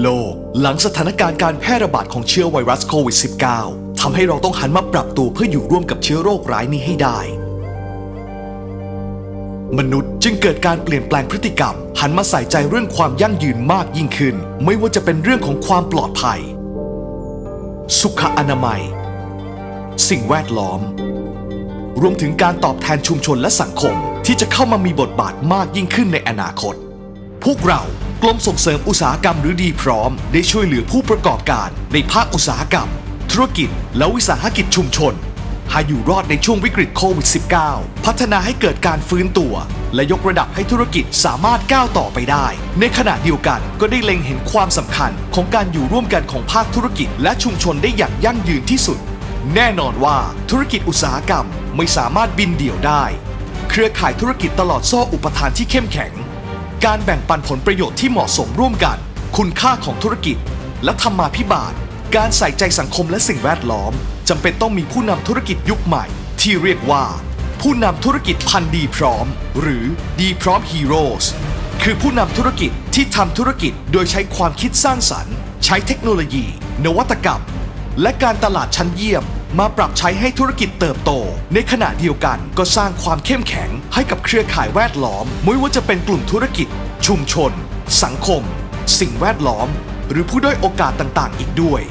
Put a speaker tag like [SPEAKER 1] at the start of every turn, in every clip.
[SPEAKER 1] โลก หลังสถานการณ์การแพร่ระบาดของเชื้อไวรัสโควิด -19 ทำให้เราต้องหันมาปรับตัวเพื่ออยู่ร่วมกับเชื้อโรคร้ายนี้ให้ได้ มนุษย์จึงเกิดการเปลี่ยนแปลงพฤติกรรม หันมาใส่ใจเรื่องความยั่งยืนมากยิ่งขึ้น ไม่ว่าจะเป็นเรื่องของความปลอดภัย สุขอนามัย สิ่งแวดล้อม รวมถึงการตอบแทนชุมชนและสังคมที่จะเข้ามามีบทบาทมากยิ่งขึ้นในอนาคต พวกเรา กรมส่งเสริมอุตสาหกรรมหรือดีพร้อม ได้ช่วยเหลือผู้ประกอบการในภาคอุตสาหกรรม ธุรกิจ และวิสาหกิจชุมชนให้อยู่รอดในช่วงวิกฤตโควิด -19 พัฒนาให้เกิดการฟื้นตัว และยกระดับให้ธุรกิจสามารถก้าวต่อไปได้ ในขณะเดียวกันก็ได้เล็งเห็นความสำคัญของการอยู่ร่วมกันของภาคธุรกิจ และชุมชนได้อย่างยั่งยืนที่สุด แน่นอนว่าธุรกิจอุตสาหกรรมไม่สามารถบินเดี่ยวได้ เครือข่ายธุรกิจตลอดโซ่อุปทานที่เข้มแข็ง การแบ่งปันผลประโยชน์ที่เหมาะสมร่วมกัน คุณค่าของธุรกิจ และธรรมาภิบาล การใส่ใจสังคมและสิ่งแวดล้อมจำเป็นต้องมีผู้นำธุรกิจยุคใหม่ ที่เรียกว่า ผู้นำธุรกิจพันดีพร้อม หรือดีพร้อมฮีโร่คือผู้นำธุรกิจที่ทำธุรกิจโดยใช้ความคิดสร้างสรรค์ ใช้เทคโนโลยี นวัตกรรม และการตลาดชั้นเยี่ยม มาปรับใช้ให้ธุรกิจเติบโต ในขณะเดียวกันก็สร้างความเข้มแข็งให้กับเครือข่ายแวดล้อม ไม่ว่าจะเป็นกลุ่มธุรกิจ ชุมชน สังคม สิ่งแวดล้อม หรือผู้ด้อยโอกาสต่างๆ อีกด้วย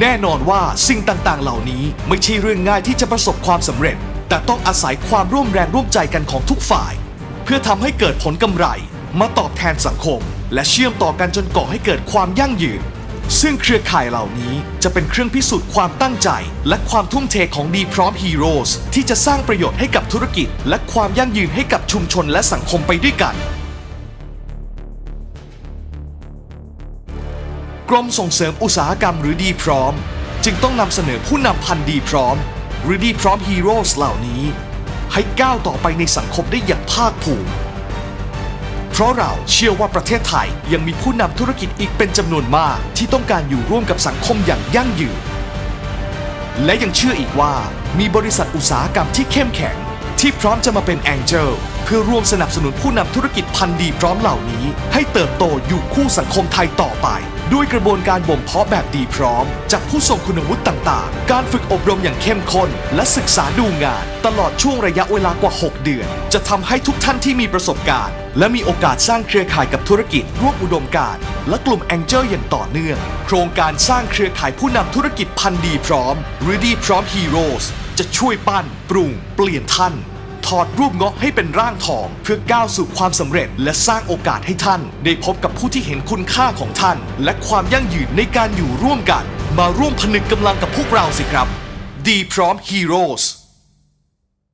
[SPEAKER 1] แน่นอนว่าสิ่งต่างๆ เหล่านี้ไม่ใช่เรื่องง่ายที่จะประสบความสำเร็จ แต่ต้องอาศัยความร่วมแรงร่วมใจกันของทุกฝ่าย เพื่อทำให้เกิดผลกำไร มาตอบแทนสังคม และเชื่อมต่อกันจนก่อให้เกิดความยั่งยืน ซึ่งเครือข่ายเหล่านี้จะเป็นเครื่องพิสูจน์ความตั้งใจ และความทุ่มเทของดีพร้อมฮีโร่ที่จะสร้างประโยชน์ให้กับธุรกิจ และความยั่งยืนให้กับชุมชนและสังคมไปด้วยกันกรมส่งเสริมอุตสาหกรรมหรือดีพร้อม จึงต้องนำเสนอผู้นำพันดีพร้อม หรือดีพร้อมฮีโร่เหล่านี้ ให้ก้าวต่อไปในสังคมได้อย่างภาคภูมิ ราะเราเชื่อว่าประเทศไทยยังมีผู้นำธุรกิจอีกเป็นจำนวนมาก ที่ต้องการอยู่ร่วมกับสังคมอย่างยั่งยืน และยังเชื่ออีกว่า มีบริษัทอุตสาหกรรมที่เข้มแข็ง ที่พร้อมจะมาเป็นแองเจิลเพื่อร่วมสนับสนุนผู้นำธุรกิจพันธีพร้อมเหล่านี้ ให้เติบโตอยู่คู่สังคมไทยต่อไปด้วยกระบวนการบ่มเพาะแบบดีพร้อม จากผู้ทรงคุณวุฒิต่างๆ การฝึกอบรมอย่างเข้มข้น และศึกษาดูงาน ตลอดช่วงระยะเวลากว่า 6 เดือน จะทำให้ทุกท่านที่มีประสบการณ์ และมีโอกาสสร้างเครือข่ายกับธุรกิจร่วมอุดมการณ์และกลุ่มแองเจิลอย่างต่อเนื่อง โครงการสร้างเครือข่ายผู้นำธุรกิจพันดีพร้อมหรือดีพร้อมฮีโร่จะช่วยปั้น ปรุง เปลี่ยนท่าน ถอดรูปเงาะให้เป็นร่างทอง เพื่อก้าวสู่ความสำเร็จ และสร้างโอกาสให้ท่าน ได้พบกับผู้ที่เห็นคุณค่าของท่าน และความยั่งยืนในการอยู่ร่วมกัน มาร่วมผนึกกำลังกับพวกเราสิครับ ดีพร้อมฮีโร่